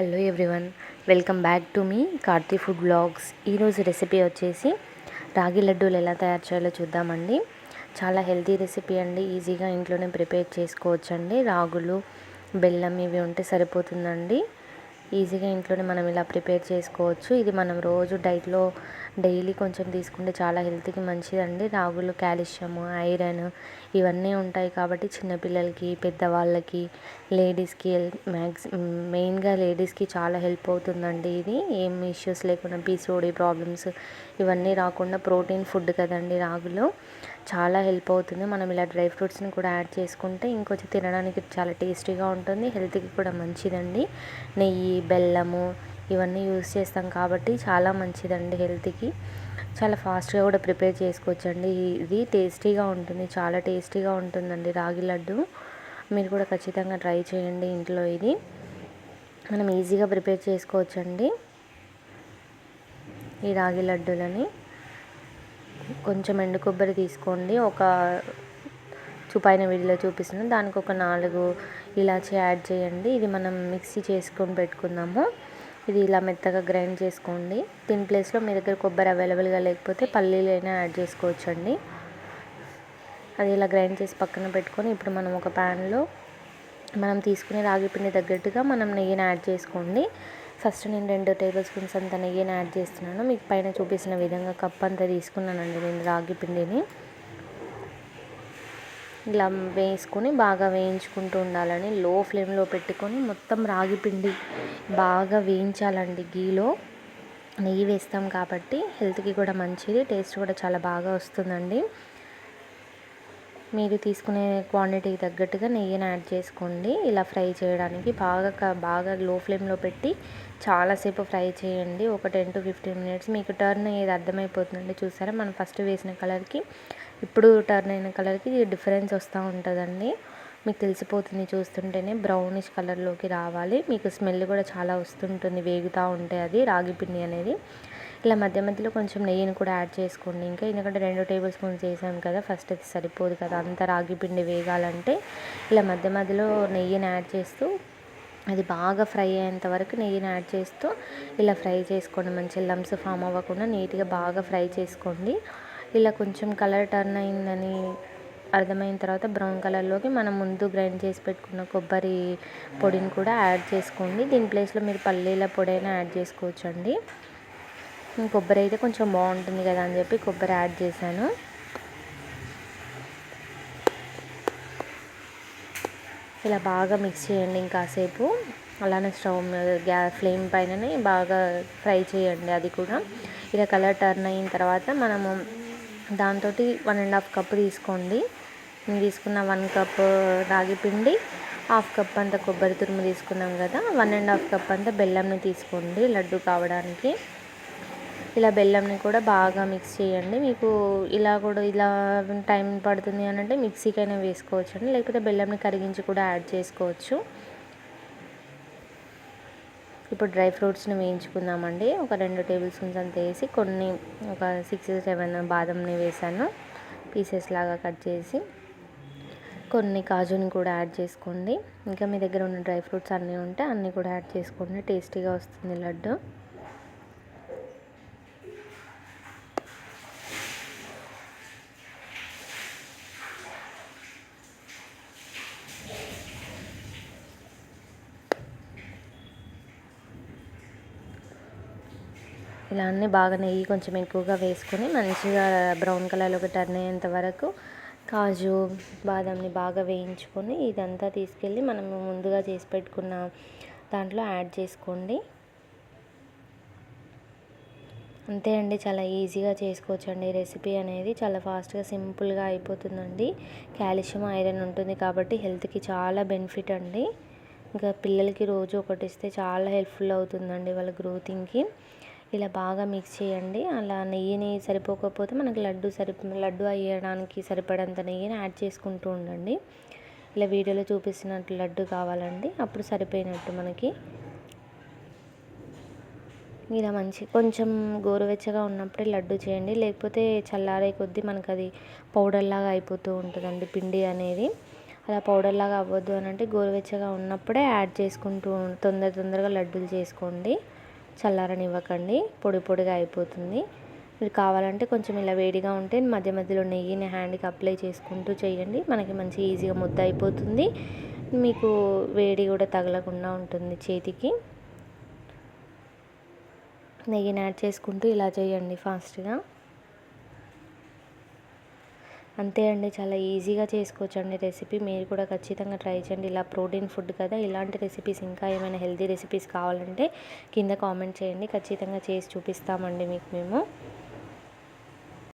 Hello everyone welcome back to me Karthi food blogs ఈరోజు recipe వచ్చేసి రాగి లడ్డూలు ఎలా తయారు చేయాలో చూద్దామండి. చాలా హెల్తీ రెసిపీ అండి ఈజీగా ఇంట్లోనే ప్రిపేర్ చేసుకోవచ్చండి. రాగులు బెల్లం ఇవి ఉంటే సరిపోతుందండి. ఈజీగా ఇంట్లోనే మనం ఇలా ప్రిపేర్ చేసుకోవచ్చు. ఇది మనం రోజు డైట్లో డైలీ కొంచెం తీసుకుంటే చాలా హెల్త్కి మంచిదండి. రాగులు క్యాల్షియం ఐరన్ ఇవన్నీ ఉంటాయి కాబట్టి చిన్నపిల్లలకి పెద్దవాళ్ళకి లేడీస్కి మ్యాక్స్ మెయిన్గా లేడీస్కి చాలా హెల్ప్ అవుతుందండి ఇది. ఏం ఇష్యూస్ లేకుండా పీసీఓడి ప్రాబ్లమ్స్ ఇవన్నీ రాకుండా ప్రోటీన్ ఫుడ్ కదండి రాగులు. చాలా హెల్ప్ అవుతుంది. మనం ఇలా డ్రై ఫ్రూట్స్ని కూడా యాడ్ చేసుకుంటే ఇంకొంచెం తినడానికి చాలా టేస్టీగా ఉంటుంది. హెల్త్కి కూడా మంచిదండి. నెయ్యి బెల్లము ఇవన్నీ యూస్ చేస్తాం కాబట్టి చాలా మంచిదండి హెల్త్కి. చాలా ఫాస్ట్గా కూడా ప్రిపేర్ చేసుకోవచ్చండి. ఇది టేస్టీగా ఉంటుంది. చాలా టేస్టీగా ఉంటుందండి రాగి లడ్డు. మీరు కూడా ఖచ్చితంగా ట్రై చేయండి ఇంట్లో ఇది. మనం ఈజీగా ప్రిపేర్ చేసుకోవచ్చండి. ఈ రాగి లడ్డూలని. కొంచెం ఎండు కొబ్బరి తీసుకోండి. ఒక చూపైన వీడియోలో చూపిస్తున్నాను. దానికి ఒక నాలుగు ఇలాచి యాడ్ చేయండి. ఇది మనం మిక్సీ చేసుకొని పెట్టుకుందాము. ఇది ఇలా మెత్తగా గ్రైండ్ చేసుకోండి. దీని ప్లేస్లో మీ దగ్గర కొబ్బరి అవైలబుల్గా లేకపోతే పల్లీలైనా యాడ్ చేసుకోవచ్చండి. అది ఇలా గ్రైండ్ చేసి పక్కన పెట్టుకొని ఇప్పుడు మనం ఒక ప్యాన్లో మనం తీసుకునే రాగి పిండి తగ్గట్టుగా మనం నెయ్యిని యాడ్ చేసుకోండి. ఫస్ట్ నేను రెండు టేబుల్ స్పూన్స్ అంత నెయ్యిని యాడ్ చేస్తున్నాను. మీకు పైన చూపిస్తున్న విధంగా కప్ అంతా తీసుకున్నానండి నేను రాగి పిండిని. ఇలా వేసుకొని బాగా వేయించుకుంటూ ఉండాలని లో ఫ్లేమ్లో పెట్టుకొని మొత్తం రాగి పిండి బాగా వేయించాలండి గీలో. నెయ్యి వేస్తాం కాబట్టి హెల్త్కి కూడా మంచిది టేస్ట్ కూడా చాలా బాగా వస్తుందండి. మీరు తీసుకునే క్వాంటిటీకి తగ్గట్టుగా నెయ్యిని యాడ్ చేసుకోండి. ఇలా ఫ్రై చేయడానికి బాగా బాగా లో ఫ్లేమ్లో పెట్టి చాలాసేపు ఫ్రై చేయండి. ఒక టెన్ టు ఫిఫ్టీన్ మినిట్స్. మీకు టర్న్ ఏది అర్థమైపోతుందండి చూసారా? మనం ఫస్ట్ వేసిన కలర్కి ఇప్పుడు టర్న్ అయిన కలర్కి డిఫరెన్స్ వస్తూ ఉంటుందండి. మీకు తెలిసిపోతుంది చూస్తుంటేనే బ్రౌనిష్ కలర్లోకి రావాలి. మీకు స్మెల్ కూడా చాలా వస్తుంటుంది వేగుతూ ఉంటే అది రాగి పిండి అనేది. ఇలా మధ్య మధ్యలో కొంచెం నెయ్యిని కూడా యాడ్ చేసుకోండి. ఇంకా ఎందుకంటే రెండు టేబుల్ స్పూన్స్ వేసాం కదా ఫస్ట్ అది సరిపోదు కదా. అంత రాగి పిండి వేగాలంటే ఇలా మధ్య మధ్యలో నెయ్యిని యాడ్ చేస్తూ అది బాగా ఫ్రై అయ్యేంత వరకు నెయ్యిని యాడ్ చేస్తూ ఇలా ఫ్రై చేసుకోండి. మంచి లంప్స్ ఫామ్ అవ్వకుండా నీట్గా బాగా ఫ్రై చేసుకోండి. ఇలా కొంచెం కలర్ టర్న్ అయిందని అర్థమైన తర్వాత బ్రౌన్ కలర్లోకి మనం ముందు గ్రైండ్ చేసి పెట్టుకున్న కొబ్బరి పొడిని కూడా యాడ్ చేసుకోండి. దీని ప్లేస్లో మీరు పల్లీల పొడి అయినా యాడ్ చేసుకోవచ్చు అండి కొబ్బరి అయితే కొంచెం బాగుంటుంది కదా అని చెప్పి కొబ్బరి యాడ్ చేశాను. ఇలా బాగా మిక్స్ చేయండి ఇంకాసేపు అలానే స్టవ్ గ్యా ఫ్లేమ్ పైననే బాగా ఫ్రై చేయండి అది కూడా. ఇలా కలర్ టర్న్ అయిన తర్వాత మనము దాంతో వన్ అండ్ హాఫ్ కప్ తీసుకోండి. నేను తీసుకున్న వన్ కప్ uh, రాగి పిండి హాఫ్ కప్ అంత కొబ్బరి తురుము తీసుకున్నాం కదా వన్ అండ్ హాఫ్ కప్ అంతా బెల్లంని తీసుకోండి లడ్డు కావడానికి. ఇలా బెల్లంని కూడా బాగా మిక్స్ చేయండి. మీకు ఇలా కూడా ఇలా టైం పడుతుంది అని అంటే మిక్సీకైనా వేసుకోవచ్చు అండి లేకపోతే బెల్లంని కరిగించి కూడా యాడ్ చేసుకోవచ్చు. ఇప్పుడు డ్రై ఫ్రూట్స్ని వేయించుకుందామండి. ఒక రెండు టేబుల్ స్పూన్స్ అంత వేసి కొన్ని ఒక సిక్స్ సెవెన్ బాదంని వేసాను. పీసెస్ లాగా కట్ చేసి కొన్ని కాజుని కూడా యాడ్ చేసుకోండి. ఇంకా మీ దగ్గర ఉన్న డ్రై ఫ్రూట్స్ అన్నీ ఉంటే అన్నీ కూడా యాడ్ చేసుకోండి. టేస్టీగా వస్తుంది లడ్డు. ఇలా అన్నీ బాగా నెయ్యి కొంచెం ఎక్కువగా వేసుకొని మంచిగా బ్రౌన్ కలర్లోకి టర్న్ అయ్యేంత వరకు కాజు బాదంని బాగా వేయించుకొని ఇదంతా తీసుకెళ్ళి మనం ముందుగా చేసి పెట్టుకున్న దాంట్లో యాడ్ చేసుకోండి. అంతే అండి చాలా ఈజీగా చేసుకోవచ్చు అండి రెసిపీ అనేది. చాలా ఫాస్ట్గా సింపుల్గా అయిపోతుందండి. కాల్షియం ఐరన్ ఉంటుంది కాబట్టి హెల్త్కి చాలా బెనిఫిట్ అండి. ఇంకా పిల్లలకి రోజు ఒకటి ఇస్తే చాలా హెల్ప్ఫుల్ అవుతుందండి వాళ్ళ గ్రోతింగ్కి. ఇలా బాగా మిక్స్ చేయండి. అలా నెయ్యిని సరిపోకపోతే మనకి లడ్డు సరి లడ్డు అయ్యడానికి సరిపడంత నెయ్యిని యాడ్ చేసుకుంటూ ఉండండి. ఇలా వీడియోలో చూపిస్తున్నట్టు లడ్డు కావాలండి. అప్పుడు సరిపోయినట్టు మనకి ఇలా మంచి కొంచెం గోరువెచ్చగా ఉన్నప్పుడే లడ్డు చేయండి. లేకపోతే చల్లారే కొద్దీ మనకు అది పౌడర్లాగా అయిపోతూ ఉంటుందండి పిండి అనేది. అలా పౌడర్లాగా అవ్వద్దు అని అంటే గోరువెచ్చగా ఉన్నప్పుడే యాడ్ చేసుకుంటూ తొందర తొందరగా లడ్డూలు చేసుకోండి. చల్లారనివ్వకండి. పొడి పొడిగా అయిపోతుంది. మీరు కావాలంటే కొంచెం ఇలా వేడిగా ఉంటే మధ్య మధ్యలో నెయ్యిని హ్యాండ్కి అప్లై చేసుకుంటూ చేయండి. మనకి మంచి ఈజీగా ముద్ద అయిపోతుంది. మీకు వేడి కూడా తగలకుండా ఉంటుంది చేతికి. నెయ్యిని యాడ్ చేసుకుంటూ ఇలా చేయండి ఫాస్ట్గా. అంతే అండి చాలా ఈజీగా చేసుకోవచ్చు అండి రెసిపీ. మీరు కూడా ఖచ్చితంగా ట్రై చేయండి. ఇలా ప్రోటీన్ ఫుడ్ కదా ఇలాంటి రెసిపీస్ ఇంకా ఏమైనా హెల్తీ రెసిపీస్ కావాలంటే కింద కామెంట్ చేయండి. ఖచ్చితంగా చేసి చూపిస్తామండి మీకు మేము.